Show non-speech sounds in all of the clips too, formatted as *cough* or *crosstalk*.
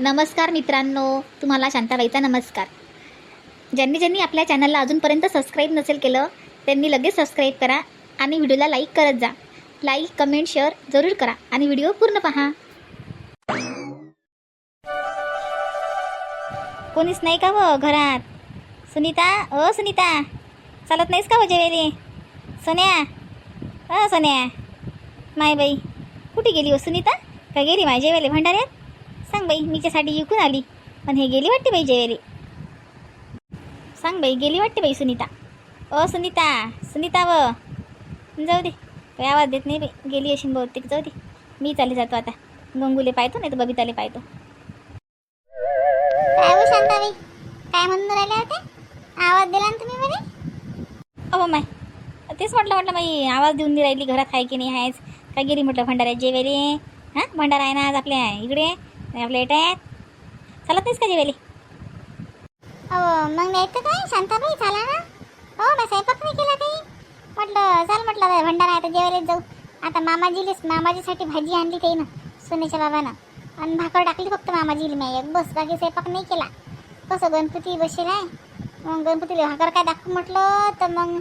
नमस्कार मित्रांनो तुम्हाला शांताबाईचा नमस्कार. ज्यांनी ज्यांनी आपल्या चॅनलला अजूनपर्यंत सबस्क्राईब नसेल केलं त्यांनी लगेच सबस्क्राईब करा आणि व्हिडिओला लाईक करत जा. लाईक कमेंट शेअर जरूर करा आणि व्हिडिओ पूर्ण पहा. कोणीच नाही का व घरात? सुनीता? अ सुनीता? चालत नाहीस का व जेवेली सोन्या? अ सोन्या? माय बाई कुठे गेली हो सुनीता? का गेली माय जेवेली भंडाऱ्यात? सांग बाई मीच्यासाठी विकून आली. पण हे गेली वाटते बाई जेवेली सांग बाई गेली वाटते बाई सुनीता. ओ सुनीता सुनीता व. जाऊ दे काही आवाज देत नाही बाई. गेली अशी बहुतेक जाऊ दे. मी चालले जातो आता. गंगूले पाहतो नाही तर बबिताले पाहतो. काय हो शांताबाई काय म्हणून राहिले होते आवाज दिला ना तुम्ही म्हणे अहो माय तेच म्हटलं म्हटलं माई आवाज देऊन राहिली घरात आहे की नाही आहेच. काय गेली म्हटलं भंडाऱ्यात? जेवेली हां? भंडारा आहे ना आज आपल्या इकडे? आपल्या आहेत. चालत नाहीस का जेवेली अहो मग नाही तर काय? शांताबाई झाला ना. हो मी स्वयंपाक नाही केला काही? म्हटलं चाल म्हटलं भंडारा आहे तर जाऊ. आता मामाजीलेच मामाजीसाठी भाजी आणली काही ना सोन्याच्या बाबानं. आणि भाकर टाकली फक्त मामाजीली मी. एक बस बाकी स्वयंपाक नाही केला. कसं गणपती बसेल आहे? मग गणपतीला भाकर काय दाखवू म्हटलं तर मग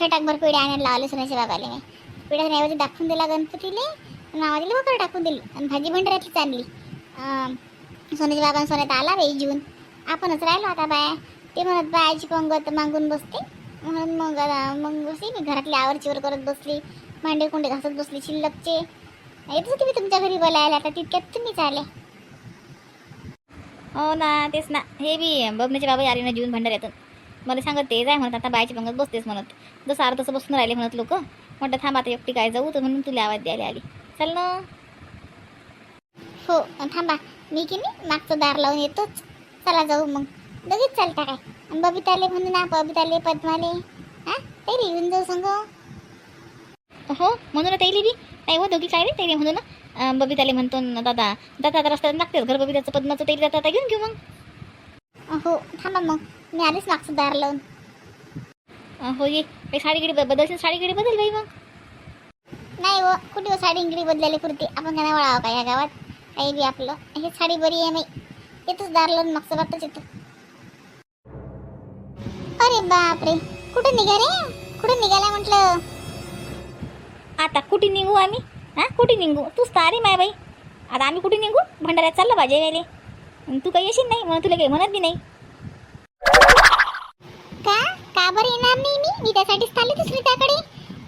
छटाकभर पिढ्या आणायला लावले सोन्याच्या बाबाला मी. पिढ्याचा ऐवजी दाखवून दिला गणपतीले मामाजीला भाकर टाकून दिली. आणि भाजी भंडाऱ्यातलीच आणली अं, सोन्याच्या बाबांना सोन्यात आला रे जून आपणच राहिलो आता बाया. ते म्हणत बायाची पंगत मागून बसते. म्हणून मग मग बसली मी घरातली आवरचीवर करत बसली. मांडे कुंडे घासत बसली शिल्लकचे. येतच होती मी तुमच्या घरी बोलायला आता तितक्यात तुम्हीच आले हो ना तेच ना. हे बी बबनीचे बाबा आले ना जीवन भंडाऱ्यातून मला सांगत ते जाय म्हणत आता बायची पंगत बसतेस म्हणत. जसं आर तसं बसून राहिले म्हणत लोक. म्हणतात थांब आता एकटी काय जाऊ तर म्हणून तुला आवाज द्यायला आली. चल ना. हो थांबा. मी की नाही? मागचं दार लावून येतोच. चला जाऊ मग. लगेच चालता काय? आणि बबिताले म्हणून ना बबिताले पद्माले. हां? ते येऊन जाऊ सांग. हो म्हणून त्याला बी? नाही हो दोघी काय रे? त्याला म्हणून बबिताले म्हणतो ना दादा. दादा आता रस्त्यात लागतेच घर बबिताचं पद्माचं त्याला जाता आता घेऊन घेऊ मग. हो थांबा मग. मी आलीच मागचं दार लावून. हो ये. काही साडी गिडी बदलशील? साडी गिडी बदल बाई मग. नाही व कुठे व साडी इंगडी बदलायला पुरते? आपण काय वळावं का या गावात? काही बी आपलं. हे साडी बरी आहे नाही. येतच दार लावून मागचं वाटतच येतो अरे बापरे. कुठं निघा रे? कुठं निघाला म्हटलं? आता कुठे निघू आम्ही? हां? कुठे निघू? तूच तर आली माय बाई आता आम्ही कुठे निघू? भंडाऱ्यात चाललं भाजे वेले तू काही येशील नाही? म्हणून तुला काही म्हणत बी नाही. का? का बरं येणार नाही मी? मी त्यासाठीच चालले दुसरी त्याकडे.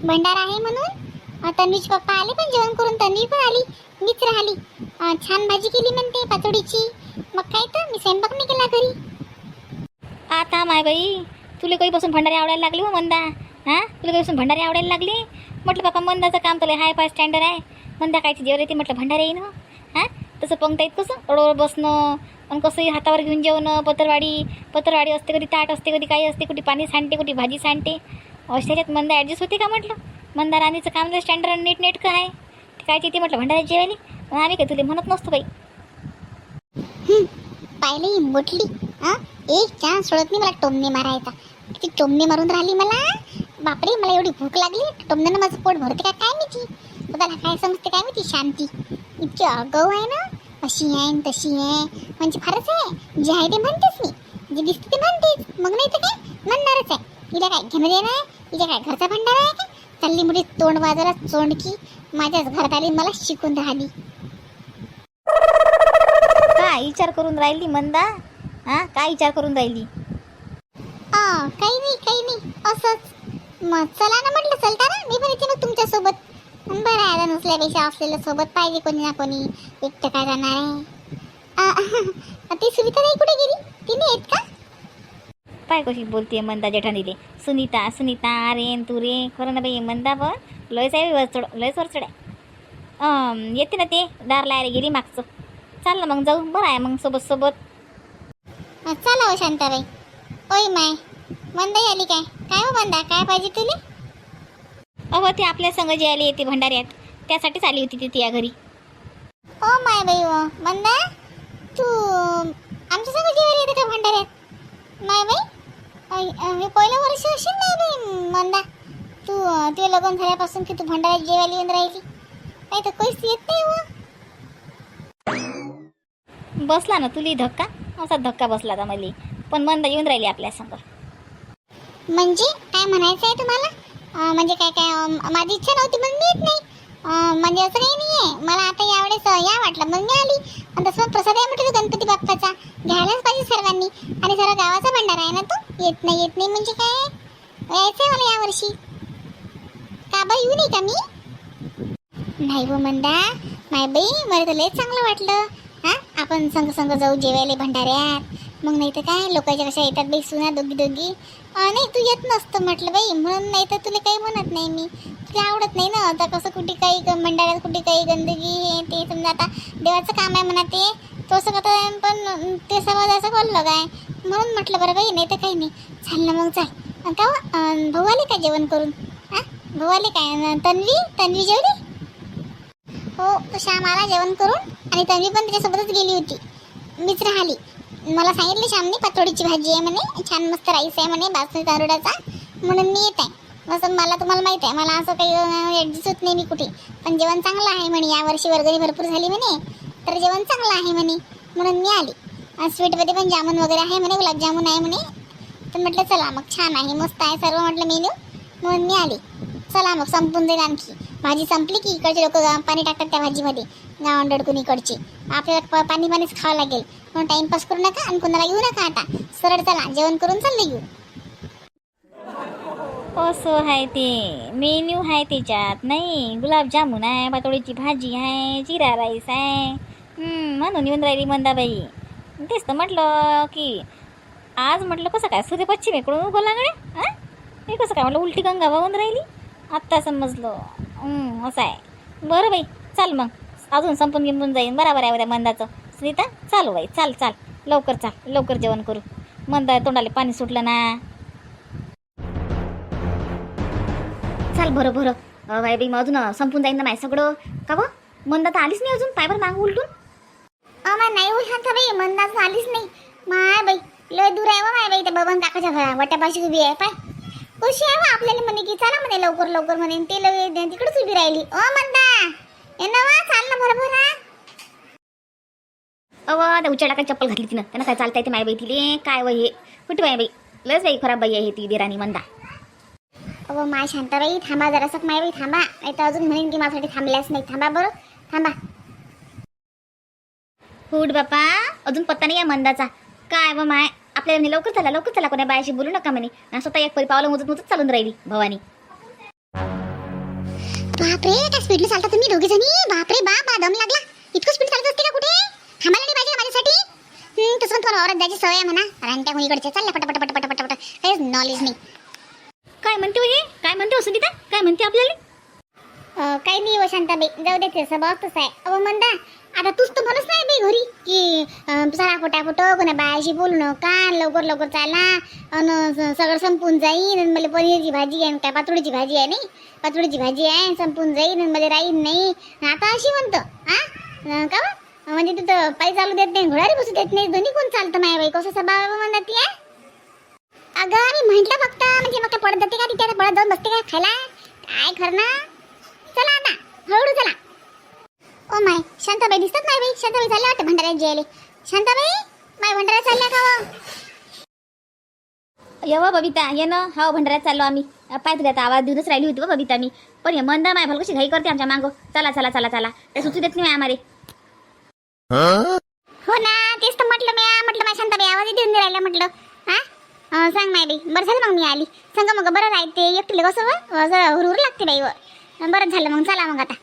भंडारा आहे म्हणून. अं, तन्वीचे पप्पा आले पण जेवण करून. तन्वी पण आली. मीच राहिली. छान भाजी केली म्हणते पातोडीची. मग काय तर मी स्वयंपाक नाही केला घरी. आता माय बाई तुला काही बसून भंडारे आवडायला लागली हो मंदा? हां? तुला काही बसून भंडारे आवडायला लागली? म्हटलं बापा मंदाचं काम तुला हाय फाय स्टँडर्ड आहे. मंदा कायची जेवण येते म्हटलं भंडारे येईन हो. हां. तसं पंगता येत कसं? रोडवर बसणं आणि कसंही हातावर घेऊन जेवणं पत्रवाडी पत्रवाडी असते कधी ताट असते कधी काही असते कुठे पाणी सांडते कुठे भाजी सांडते. अशाच्यात मंदा ॲडजस्ट होते का म्हटलं? मंदा राणीचं काम जर स्टँडर्ड नीट नेटकं आहे. ते कायची ते म्हटलं भंडाऱ्यात जेवायली? आम्ही काय तुला म्हणत नसतो बाई. पाहिली मोठली हा एक चान्स सोडत नाही मला टोमने मारायचा. किती टोमने मारून राहिली मला. बापरे मला एवढी भूक लागली. टोमण्यानं माझं पोट भरते का काय माहिती? स्वतःला काय समजते काय माहिती? शांती. इतकी अगाऊ आहे ना? अशी आहे तशी आहे. म्हणजे फारच आहे. जे आहे ते म्हणतेच मी. जे दिसते ते म्हणतेच. मग नाही तर काय? म्हणणारच आहे. तिला काय घेणं देणं आहे? हिच्या काय घरचा भंडारा आहे का? चालली मुली तोंड बाजारात चोंडकी माझ्याच घरात आली मला शिकून राहिली. काय विचार करून राहिली मंदा? हां? काय विचार करून राहिली? काही नाही काही नाही. असंच. मग चला ना म्हटलं चलता ना मी पण येते मग तुमच्यासोबत. बरं आहे नसल्यापेक्षा असलेलं सोबत पाहिजे कोणी ना कोणी. एकटं काय जाणार आहे? *laughs* ती सुनीता नाही कुठे गेली? ती नाही येत का? पाय कशी बोलते मंदा जेठानीले सुनीता सुनीता अरे न तू रे. खरं ना बाई मंदा पण. लयच आहे वरचड लयच वरचड आहे. येते ना ते. दार लायला गेली मागचं. चाल ना मग जाऊ. बरं आहे मग सोबत सोबत. चला हो शांताबाई. ओय माय मंदा आली काय? काय हो मंदा काय पाहिजे तुला? अहो ते आपल्या संग जे आली येते भंडाऱ्यात. त्यासाठीच आली होती ती तिया घरी. ओ माय बाई ओ मंदा तू आमच्या संग जेवायला येते का भंडाऱ्यात? माय बाई अय, अ, हे पहिलं वर्ष असेल नाही बाई मंदा तू अ, ते लग्न झाल्यापासून की तू भंडाऱ्यात जेवायला येऊन राहिली? नाही तर काहीच येत नाही हो. बसला ना तुली धक्का? असा धक्का बसला होता मला. पण बंद येऊन राहिली आपल्या संग. म्हणजे? काय म्हणायचं आहे तुम्हाला? अं, म्हणजे काय काय अं, माझी इच्छा नव्हती पण मी येत नाही. अं, म्हणजे असं काही नाही आहे मला आता यावेळेस अं, या वाटलं मग मी आली. आणि तसं प्रसाद आहे म्हटलं तो गणपती बाप्पाचा. घ्यायलाच पाहिजे सर्वांनी. आणि सर्व गावाचा भंडारा आहे ना तो? येत नाही येत नाही म्हणजे काय? यायचं आहे मला यावर्षी. का बा येऊ नाही का मी? नाही हो मंदा. माय बाई मला तर लयच चांगलं वाटलं. हां? आपण संग संग जाऊ जेवायला भंडाऱ्यात. मग नाही तर काय लोकांच्या कशा येतात बाई सुना दोघी दोघी. नाही तू येत नसतं म्हटलं बाई. म्हणून नाही तर तुला काही म्हणत नाही मी. तुला आवडत नाही ना? आता कसं कुठे काही भंडाऱ्यात कुठे काही गंदगी हे ते समजा आता देवाचं काम आहे म्हणा ते तसं करता पण ते समज असं बोललं काय. म्हणून म्हटलं बरं बाई नाही तर काही नाही. चाल ना मग चाल. का हो? भाऊ आले का जेवण करून? हां? भाऊ आले काय? तन्वी? तन्वी जेवली? हो श्याम आला जेवण करून? आणि तन्वी पण त्याच्यासोबतच गेली होती. मीच राहिली. मला सांगितले श्यामने पातोडीची भाजी आहे म्हणे छान मस्त राईस आहे म्हणे बासमती तांदूळाचा म्हणून मी येत आहे. असं मला तुम्हाला माहीत आहे मला असं काही ॲडजस्ट होत नाही मी कुठे. पण जेवण चांगलं आहे म्हणे यावर्षी वर्गणी भरपूर झाली म्हणे तर जेवण चांगलं आहे म्हणे. म्हणून मी आली. स्वीटमध्ये पण जामून वगैरे आहे म्हणे गुलाबजामुन आहे म्हणे. तर म्हटलं चला मग छान आहे मस्त आहे सर्व म्हटलं मेन्यू म्हणून मी आली. चला मग संपून जाईल आणखी. भाजी संपली की इकडचे लोक पाणी टाकतात त्या भाजीमध्ये. गावण दडकून इकडचे. आपल्याला प- पाणी पाणीच खावं लागेल. म्हणून टाइमपास करू नका आणि कोणाला येऊ नका आता. सरळ चला जेवण करून चालले येऊ. असं आहे ते. मेन्यू आहे त्याच्यात. नाही गुलाबजामुन आहे पातोळीची भाजी आहे जिरा राईस आहे. म्हणून येऊन राहिली मंदाबाई. तेच तर म्हटलं की आज म्हटलं कसं काय सूर्य पश्चिमेकडून इकडून उगवला हां हे कसं काय म्हटलं उलटी गंगा वाहून राहिली? आत्ता समजलं. असं आहे. बरं बाई चाल मग. अजून संपून गिंपून जाईन. बराबर आहे उद्या मंदाचं. सुनीता चालू बाई चाल चाल. लवकर चाल लवकर जेवण करू. मंदा तोंडाला पाणी सुटलं ना. चाल बरं बरं बाई बाई मग अजून संपून जाईन ना माय सगळं. का बं? मंदा तर आलीच नाही अजून पायवर मागं उलटून. अमा नाही उलट बाई. मंदाच आलीच नाही. माय बाई लय दूर आहे माय बाई त्या बबन काकाच्या घरा. वाट्यापाशी उभी आहे पाय. कशी आहे आपल्याला म्हणे की चला म्हणे लवकर लवकर म्हणे. ते लगे तिकडेच उभी राहिली. ओ मंदा. वा चाल ना अव त्या काय चप्पल घातली तिनं त्यांना काय चालता येते माय बाई तिले काय वय हे कुठे बाई बाई लस बाई खराब बाई आहे ती देराणी मंदा अहो माय शांताबाई थांबा जरासं माय बाई थांबा नाही तर अजून म्हणेन की माझ्यासाठी थांबल्याच नाही थांबा बरं थांबा हुड बापा अजून पत्ता नाही आहे मंदाचा काय व माय आपल्याला म्हणे लवकर चला लवकर चला कोणा बायाशी बोलू नका म्हणे आणि स्वतः एक परी पावलं मोजत मोजत चालून राहिली भवानी बापरे काय स्पीडने चालता तुम्ही दोघे जणी? बापरे बाप दम लागला. इतकं स्पीड चालत असते का कुठे? थांबायला नाही पाहिजे माझ्यासाठी? तसं पण तुम्हाला औरत जायची सवय आहे म्हणा. रानट्या कोणीकडचे चालल्या पटापट पटापट पटापट काहीच नॉलेज नाही. काय म्हणते हो हे? काय म्हणते हो सुनीता? काय म्हणते आपल्याला? काही नाही हो शांताबाई. जाऊ दे स्वभाव तसा आहे. अहो मंदा आता तूच तर म्हणत नाही बाई घरी की अं, चला फटाफट कोणा बायाशी बोलू नका लवकर लवकर चाला अन सगळं संपून जाईन आणि मला पनीरची भाजी आहे काय पातोडीची भाजी आहे नाही? पातोडीची भाजी आहे संपून जाईन आणि मला राहीन नाही. आता अशी म्हणतो हा? का म्हणजे तू तर पायी चालू देत नाही घोडारी बसू देत नाही दोन्ही कोण चालतं नाही बाई? कसं बाबा म्हणत ती आहे अगं मी म्हटलं फक्त म्हणजे मग पडत जाते का तिथे? पडत जाऊन बसते का खायला? काय खरं ना? चला आता हळूहळू चला. ओ माय शांताबाई दिसतात नाही बाई. शांताबाई चालल्या वाटतं भंडाऱ्यात जेवायला. शांताबाई माय भंडाऱ्यात चालल्या का हो? यव बबिता ये ना. हो भंडाऱ्यात चाललो आम्ही. तुला आता आवाज देऊनच राहिली होती व बबिता मी. पण हे मंदा माय भल कशी घाई करते आमच्या मागं. चला चला चला चला. ते सुचू देत नाही आम्हाला. हो ना तेच तर म्हटलं मी म्हटलं माझ्या शांताबाई आवाज देऊन राहिला म्हटलं. हा? अं, सांग माय बाई. बरं झालं मग मी आली. सांगा मग बरं राहते. एकटीला कसं व? असं हुरहुर लागते बाई व. बरं झालं मग. चला मग आता.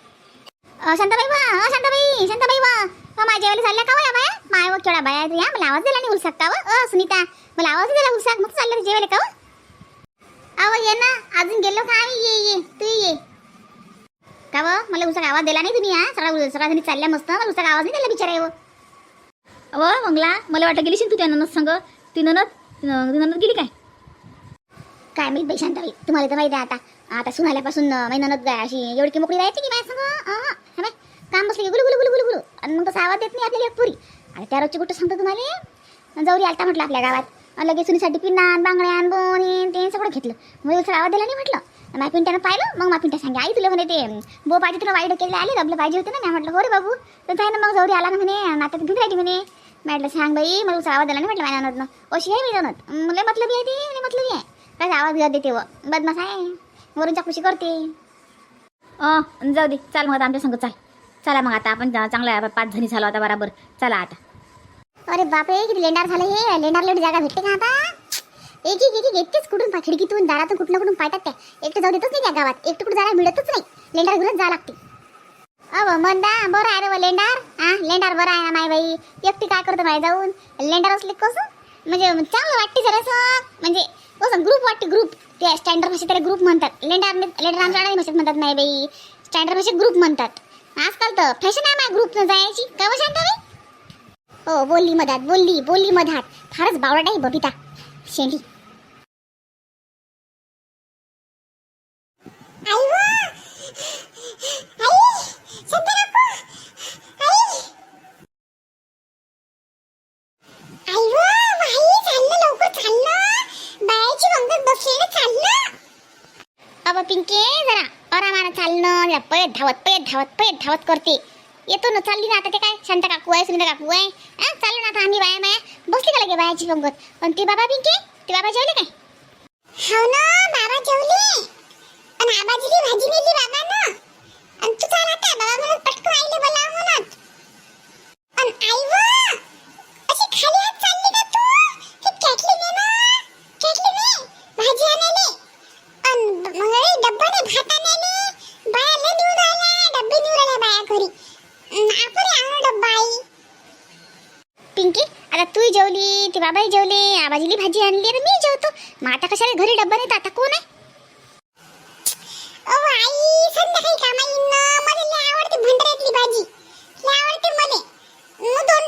शांताबाई वा अं, शांताबाई शांताबाई वा. माझ्या वेळेला चालल्या का वा या बाया? माय व केवढा बाया या मला आवाज दिला नाही उलसाक का व? अ सुनीता मला आवाज दिला उलसाक मग चाललं वेळेला का व? अहो ये ना अजून गेलो का? आम्ही ये ये तू ये. का व? मला उलसाक आवाज दिला नाही तुम्ही हा? सगळा सगळा जणी चालल्या मस्त. मला उलसाक आवाज नाही दिला बिचारा व अव मंगला मला वाटत गेली तू त्या ननद संग. ती ननद ती ननद गेली काय? काय मी बाई शांताबाई तुम्हाला तर माहिती आहे आता. आता सुनाल्यापासून महिन्यात काय अशी एवढी की मोकळी राहायची की माझ्या संग बाय, काम बसले की गुलू गुलू गुलू गुलू गुलू आणि मग तसा आवाज देत नाही आपल्याला एक पुरी. आणि त्या रोजची गोष्ट सांगतो तुम्हाला. जवरी आलता म्हटलं आपल्या गावात. आणि लगेच सुनीसाठी पिन्नान बांगड्यान बोन ते सगळं घेतलं. मग सर आवाज दिला नाही म्हटलं. माझ्या पिंट्यानं पाहिलं मग माझ्या पिंट्या सांगे आई तुला म्हणे ते बो पाहिजे तुला वाईट केले आले आपलं पाहिजे होते ना. मी म्हटलं हो रे बाबू. तर जाय ना मग जवरी आला ना म्हणे नात्यात घेऊन राहिली म्हणे. म्हटलं सांग बाई मला उचा आवाज आला नाही म्हटलं माझ्या अशी आहे मी जाणत मला मतलब आहे ती आणि मतलब आहे. काय आवाज घेत देते व बदमाश आहे. वरूनच्या खुशी करते. अं, जाऊ दे. चाल मग आता आमच्या संग चाल. चला मग आता आपण चांगला पाच जणी झालो आता बराबर. चला आता. अरे बापरे किती लेंडार झालं हे. लेंडार लेट जागा भेटते का आता? एक एक एक एकटेच कुठून खिडकीतून दारातून कुठलं कुठून पाहतात त्या. एकटं जाऊ देतच नाही त्या गावात. एकटं कुठं जायला मिळतच नाही. लेंडार घेऊनच जावं लागते. अव मंदा बरं आहे रे लेंडार. हा लेंडार बरं आहे ना माय बाई. एकटी काय करतो माय जाऊन? लेंडार असले कसं म्हणजे चांगलं वाटते जरासं. म्हणजे कसं ग्रुप वाटते ग्रुप ते स्टँडर्ड भाषेत त्याला ग्रुप म्हणतात. लेंडार लेंडार आमच्या अडाणी भाषेत म्हणतात नाही बाई स्टँडर्ड भाषेत ग्रुप म्हणतात. आजकाल तर फॅशन आहे माझ्या ग्रुपनं जायची. का व शांताबाई हो बोलली मधात बोलली बोलली मधात. फारच बावळट आहे बबिता. शेंडी. अबा पिंके जरा आरामानं चालणं पळत धावत पळत धावत पळत धावत करते. येतो ना चालली ना आता ते काय? शांत काकू आहे सुनीता काकू आहे. हा चालू ना आता आम्ही बाया माया. बसली का लगे बायाची पंगत? पण ते बाबा पिंके? ते बाबा जेवले काय? हो ना बाबा जेवले. आणि आबाजीली भाजी नेली बाबा ना आणि तू चाल आता बाबा म्हणत पटकन आईले बोलाव म्हणत आणि आई वा अशी खाली हात चालली का तू हे कॅटली ने ना कॅटली ने भाजी आणायले अन मग ए डब्बा ने भात आणायले बाया लय नेऊन राहिल्या डब्बे नेऊन राहिल्या बाया घरी अन आपण आणू डब्बा आई पिंकी आता तू जेवली ते बाबाही जेवले आबाजीली भाजी आणली तर मी जेवतो मग आता कशाला घरी डब्बा नेत आता कोण आहे? आई मला आवडते भाजी. आवडते दोन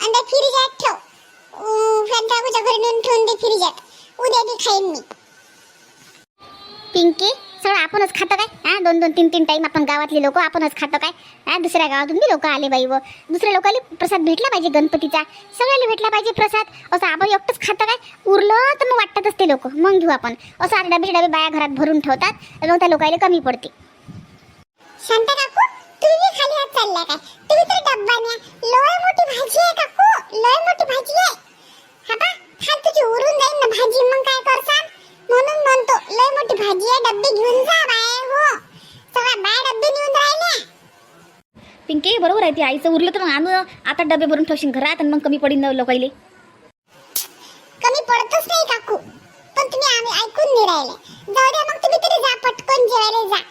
आणि घरी नेऊन उद्या बी खाईन मी पिंकी सगळं आपणच खातो काय हा दोन दोन तीन तीन टाईम आपण गावातले लोक आपणच खातो काय? हा दुसऱ्या गावातून बी लोक आले बाई व. दुसऱ्या लोकांनी प्रसाद भेटला पाहिजे गणपतीचा. सगळ्याला भेटला पाहिजे प्रसाद. असं आपण एकटंच खातं काय? उरलं तर मग वाटतातच ते लोक. मग घेऊ आपण. असं आता डबे डबे बाया घरात भरून ठेवतात आणि मग त्या लोकांना कमी पडते. शांता काकू तुम्ही खाली हात चालला काय? तुम्ही तर डब्बा न्या. लय मोठी भाजी आहे काकू. लय मोठी भाजी आहे. हा बा हा तुझी उरून जाईल ना भाजी. मग काय करसान? म्हणून म्हणतो लय मोठी भाजी आहे डब्बे घेऊन जा बाय हो सगळ्या बाया डब्बे नेऊन राहिल्या. पिंके बरोबर आहे ती आईचं उरलं तर मग आणू आता डबे भरून ठेवशील घरात आणि मग कमी पडीन लोकाईले कमी पडतच नाही काकू पण तुम्ही आम्ही ऐकून नाही राहिले. जाऊ द्या मग तुम्ही तरी जा पटकन जेवायला जा.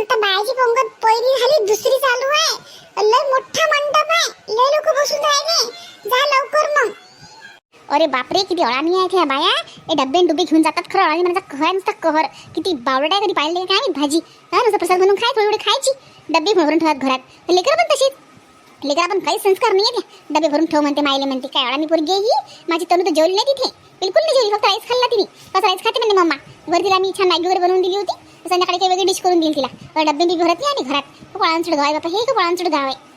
आता बायाची पंगत पहिली झाली दुसरी चालू आहे. लय मोठा मंडप आहे. लय लोक बसून राहिले. जा लवकर मग. अरे बापरे किती अळाणी आहेत ह्या बाया. हे डब्बे डुबे घेऊन जातात खरं. अळाणी म्हणजे कहर नुसता कहर. किती बावडा आहे कधी पाहिले काय भाजी. हा नुसतं प्रसाद म्हणून खाय थोडी खायची. डब्बे भरून ठेवत घरात. लेकरं पण तशीच. लेकर पण काही संस्कार नाही आहेत डबे भरून ठेव म्हणते मायले म्हणते काय अळाणी पोरगी ही? माझी तनु तर जेवली नाही तिथे. बिलकुल नाही जेवली फक्त राईस खाल्ला तिने. कसं राईस खाते म्हणते मम्मा वर तिला मी छान मॅगी वगैरे बनवून दिली होती. संध्याकाळी काही वेगळी डिश करून दिली तिला. डब्बे बी भरत नाही आणि घरात. खूप अळांचड गाव आहे बापा हे खूप अळांचड गाव आहे.